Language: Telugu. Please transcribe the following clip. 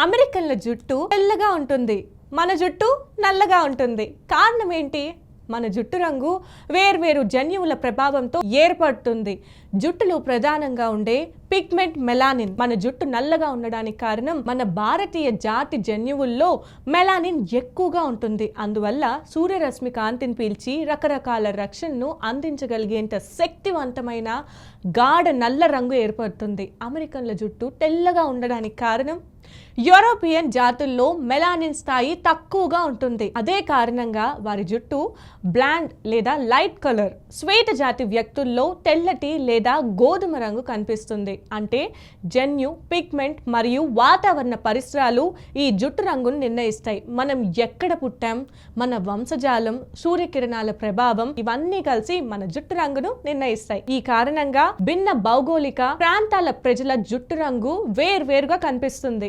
అమెరికన్ల జుట్టు తెల్లగా ఉంటుంది. మన జుట్టు నల్లగా ఉంటుంది. కారణం ఏంటి? మన జుట్టు రంగు వేర్వేరు జన్యువుల ప్రభావంతో ఏర్పడుతుంది. జుట్టులో ప్రధానంగా ఉండే పిగ్మెంట్ మెలానిన్ మన జుట్టు నల్లగా ఉండడానికి కారణం మన భారతీయ జాతి జన్యువుల్లో మెలానిన్ ఎక్కువగా ఉంటుంది. అందువల్ల సూర్యరశ్మి కాంతిని పీల్చి రకరకాల రక్షణను అందించగలిగేంత శక్తివంతమైన గాఢ నల్ల రంగు ఏర్పడుతుంది. అమెరికన్ల జుట్టు తెల్లగా ఉండడానికి కారణం యూరోపియన్ జాతుల్లో మెలానిన్ స్థాయి తక్కువగా ఉంటుంది. అదే కారణంగా వారి జుట్టు బ్లాండ్ లేదా లైట్ కలర్ శ్వేత జాతి వ్యక్తుల్లో తెల్లటి లేదా గోధుమ రంగు కనిపిస్తుంది. అంటే జన్యు పిగ్మెంట్ మరియు వాతావరణ పరిసరాలు ఈ జుట్టు రంగును నిర్ణయిస్తాయి. మనం ఎక్కడ పుట్టాం మన వంశజాలం సూర్యకిరణాల ప్రభావం ఇవన్నీ కలిసి మన జుట్టు రంగును నిర్ణయిస్తాయి. ఈ కారణంగా భిన్న భౌగోళిక ప్రాంతాల ప్రజల జుట్టు రంగు వేర్వేరుగా కనిపిస్తుంది.